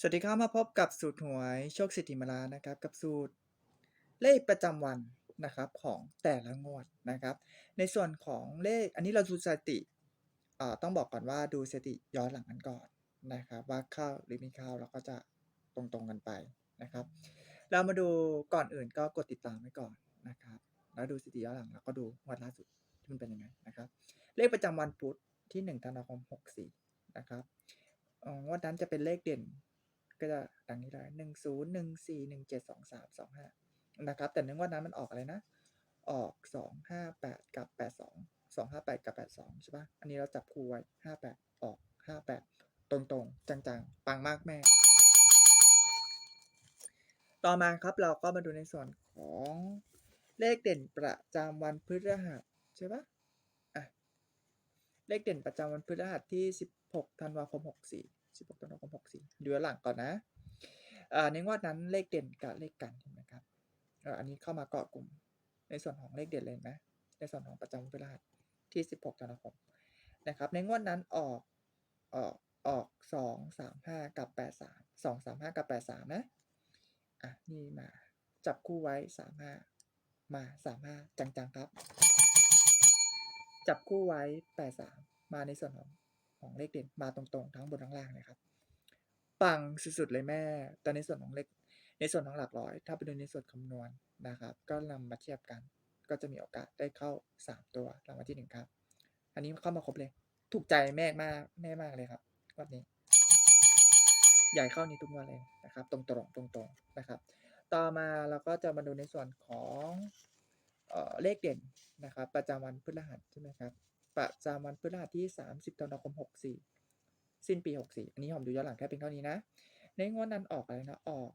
สวัสดีครับมาพบกับสูตรหวยโชคสิทธิมาลานะครับกับสูตรเลขประจำวันนะครับของแต่ละงวดนะครับ ในส่วนของเลขอันนี้เราดูสถิติอ่อต้องบอกก่อนว่าดูสถิติย้อนหลังกันก่อนนะครับ ว่าเข้าหรือไม่เข้าเราก็จะตรงๆกันไปนะครับ เรามาดูก่อนอื่นก็กดติดตามไว้ก่อนนะครับ แล้วดูสถิติย้อนหลังแล้วก็ดูงวดล่าสุดที่มันเป็นยังไงนะครับ เลขประจำวันพุธที่1ธันวาคม64นะครับเอ่องวดนั้นจะเป็นเลขเด่น ก็จะดังนี้เลยหนึ่งศูนย์หนึ่งสี่หนึ่งเจ็ดสองสามสองห้านะครับ แต่เนื่องว่านั้นมันออกอะไรนะ ออกสองห้าแปดกับแปดสองสองห้าแปดกับแปดสองใช่ปะอันนี้เราจับคู่ไว้ห้าแปดออกห้าแปดตรงๆ จังๆ ปังมากแม่ ต่อมาครับเราก็มาดูในส่วนของเลขเด่นประจำวันพฤหัสใช่ปะอะเลขเด่นประจำวันพฤหัสที่ 16ธันวาคม 64 16ธันวาคม64ดูย้อนหลังก่อนนะในงวดนั้นเลขเด่นกับเลขกันเห็นไหมครับอันนี้เข้ามาเกาะกลุ่ม ในส่วนของเลขเด่นเลยนะในส่วนของประจำวันพฤหัสที่ 16ธันวาคมนะครับ ในงวดนั้นออกออกออก 2 3 5 กับ 83 2 3 5 กับ 83 นะ อะ นี่มา จับคู่ไว้ 35 มา 35 จัง ๆ ครับ จับคู่ไว้ 83 มาในส่วนของ ของเลขเด่นมาตรงๆ ทั้งบนทั้งล่างเลยครับ ปังสุดๆเลยแม่แต่ในส่วนของเลขในส่วนของหลักร้อย ถ้าไปดูในส่วนคำนวณนะครับ ก็นำมาเทียบกัน ก็จะมีโอกาสได้เข้า 3 ตัวรางวัลที่ 1 ครับ อันนี้เข้ามาครบเลย ถูกใจแม่มากแม่มากเลยครับวันนี้ ใหญ่เข้านี้ทุกวันเลยนะครับ ตรงๆตรงๆนะครับ ต่อมาเราก็จะมาดูในส่วนของเออเลขเด่นนะครับ ประจำวันพฤหัสใช่ไหมครับ ประจำวันพฤหัสที่ 30ธันวาคม 64 สิ้นปี 64 อันนี้ผมดูย้อนหลังแค่เป็นเท่านี้นะ ในงวดนั้นออกอะไรนะ ออก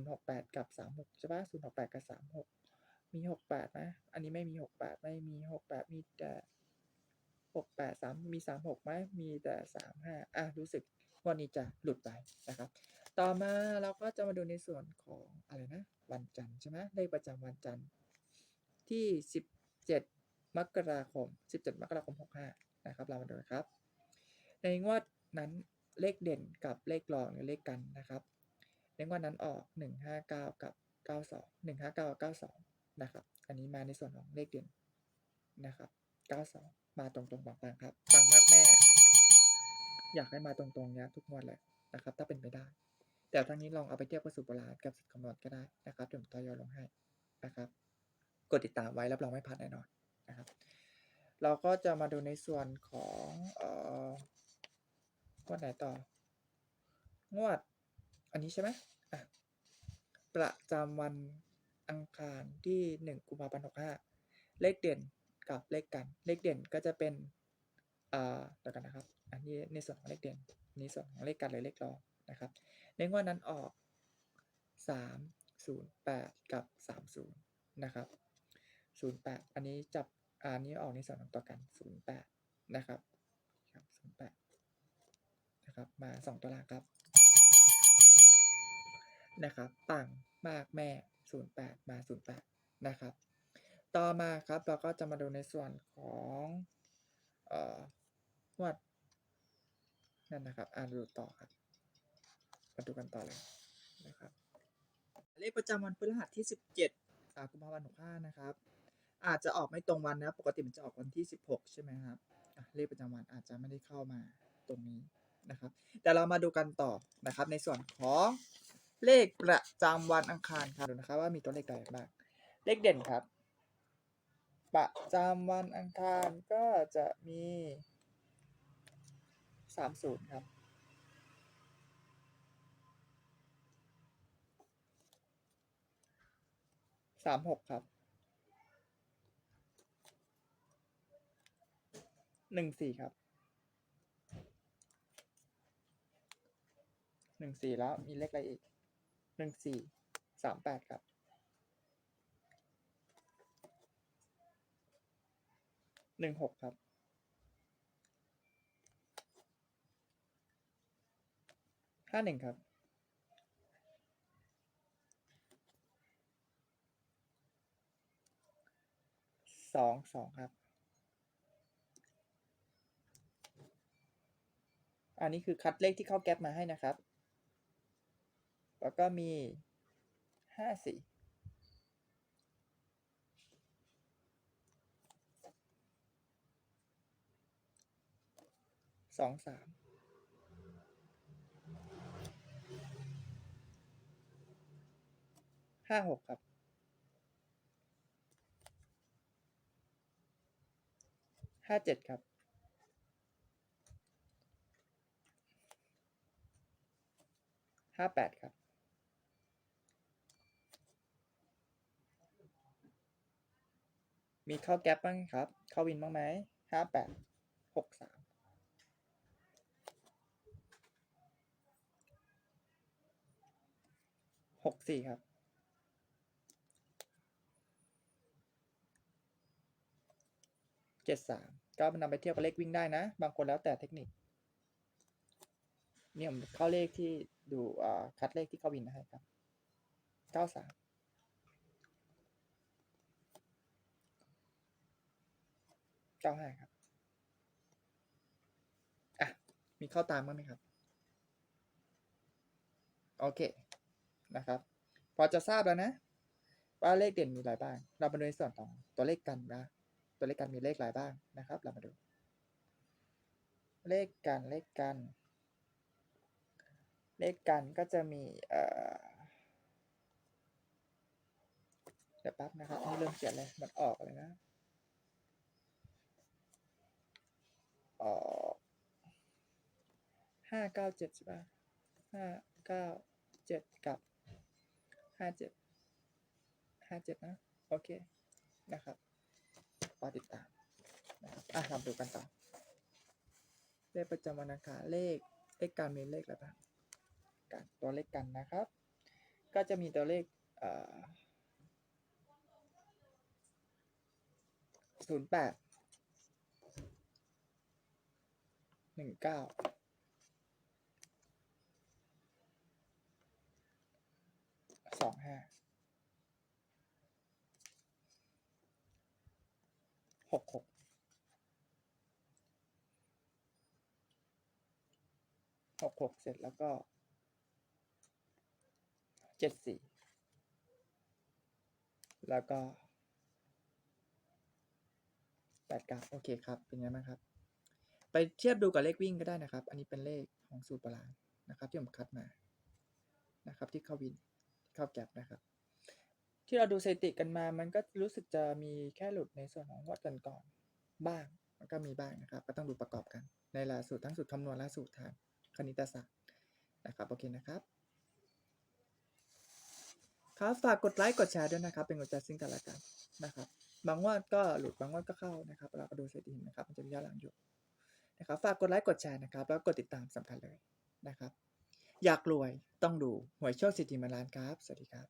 068 กับ 36 ใช่ปะ068 กับ 36 มี 68นะ อันนี้ไม่มี 68 ไม่มี 68 มีแต่ 68 3 มี 36ไหมมีแต่ 35 อะ รู้สึกวันนี้จะหลุดไปนะครับ ต่อมาเราก็จะมาดูในส่วนของอะไรนะ วันจันทร์ใช่ไหมเลขประจำวันจันทร์ที่ 17 มกราคม 17 มกราคม 65 นะครับเรามาดูนะครับ ในงวดนั้นเลขเด่นกับเลขรองหรือเลขกันนะครับ ในงวดนั้นออก 159 กับ 92 159กับ92 นะครับ อันนี้มาในส่วนของเลขเด่นนะครับ 92 มาตรงๆปังๆครับปังมากแม่ อยากให้มาตรงๆเนี้ยทุกงวดเลยนะครับ ถ้าเป็นไปได้ แต่ทั้งนี้ลองเอาไปเทียบกับสูตรโบราณกับสูตรคำนวณก็ได้นะครับเดี๋ยวผมทยอยลงให้นะครับ กดติดตามไว้รับรองไม่พลาดแน่นอน นะครับ เราก็จะมาดูในส่วนของเอ่องวดไหนต่อ งวด อันนี้ใช่ไหมอะประจำวันอังคารที่ 1 กุมภาพันธ์65 เลขเด่นกับเลขกัน เลขเด่นก็จะเป็นอ่าเดี๋ยวกันนะครับ อันนี้ในส่วนของเลขเด่นนนี้ส่วนของเลขกันหรือเลขรองนะครับ ในงวดนั้นออก 3 0 8 กับ 30 นะครับ 08 อันนี้จับ อันนี้ออกในส่วนของตัวกัน 08 นะครับครับ08 นะครับ มา 2 ตัวล่างครับ นะครับ ปังมากแม่ 08 มา 08 นะครับ ต่อมาครับเราก็จะมาดูในส่วนของเอ่องวดนั่นนะครับ อ่านดูต่อครับ มาดูกันต่อเลยนะครับ เลขประจำวันพฤหัสที่ 17กุมภาพันธ์65นะครับ อาจจะออกไม่ตรงวันนะ ปกติมันจะออกวันที่ 16 ใช่ไหมครับเลขประจำวันอาจจะไม่ได้เข้ามาตรงนี้นะครับแต่เรามาดูกันต่อนะครับ ในส่วนของเลขประจำวันอังคารครับดูนะครับว่ามีตัวเลขใดบ้างเลขเด่นครับ ประจำวันอังคารก็จะมี30ครับสามหกครับ หนึ่งสี่ครับหนึ่งสี่แล้วมีเลขอะไรอีกหนึ่งสี่สามแปดครับหนึ่งหกครับห้าหนึ่งครับสองสองครับ อันนี้คือคัดเลขที่เข้าแก๊ปมาให้นะครับ แล้วก็มีห้าสี่สองสามห้าหกครับห้าเจ็ดครับ ห้าแปดครับมีเข้าแก๊ปบ้างครับ เข้าวินบ้างไหมห้าแปดหกสามหกสี่ครับ เจ็ดสามก็นำไปเทียบกับเลขวิ่งได้นะ บางคนแล้วแต่เทคนิค นี่ผมเข้าเลขที่ดูอ่าคัดเลขที่เข้าวินให้ครับเก้าสามเก้าห้าครับ อะ มีเข้าตามบ้างไหมครับ โอเค นะครับ พอจะทราบแล้วนะ ว่าเลขเด่นมีอะไรบ้าง เรามาดูในส่วนของตัวเลขกันนะ ตัวเลขกันมีเลขอะไรบ้างนะครับ เรามาดู เลขกัน เลขกัน เลขกันก็จะมีเอ่อเดี๋ยวแป๊บนะครับให้เริ่มเขียนเลยมันออกเลยนะ ออกห้าเก้าเจ็ดใช่ปะห้าเก้าเจ็ดกับห้าเจ็ดห้าเจ็ดนะ โอเค นะครับรอติดตามนะครับอะเราดูกันต่อ เลขประจำวันอังคารเลขเลขการมีเลขอะไรบ้าง กันตัวเลขกันนะครับ ก็จะมีตัวเลขเศูนย์แปดหนึ่งเก้าสองห้าหกหกหกหกเสร็จแล้วก็ เจ็ดสี่แล้วก็แปดเก้าโอเคครับ เป็นไงบ้างครับ ไปเทียบดูกับเลขวิ่งก็ได้นะครับ อันนี้เป็นเลขของสูตรประหลาดนะครับ ที่ผมคัดมานะครับ ที่เข้าวินที่เข้าแก็บนะครับ ที่เราดูสถิติกันมามันก็รู้สึกจะมีแค่หลุดในส่วนของวัดก่อนก่อนบ้างมันก็มีบ้างนะครับ ก็ต้องดูประกอบกัน ในหลายสูตรทั้งสูตรคำนวณและสูตรทางคณิตศาสตร์นะครับโอเคนะครับ ครับฝากกดไลค์กดแชร์ด้วยนะครับ เป็นกำลังใจซึ่งกันและกันนะครับ บางงวดก็หลุดบางงวดก็เข้านะครับ เราก็ดูสถิตินะครับ มันจะมีย้อนหลังอยู่นะครับ ฝากกดไลค์กดแชร์นะครับ แล้วกดติดตามสำคัญเลยนะครับ อยากรวยต้องดูหวยโชคสิทธิมาลานครับ สวัสดีครับ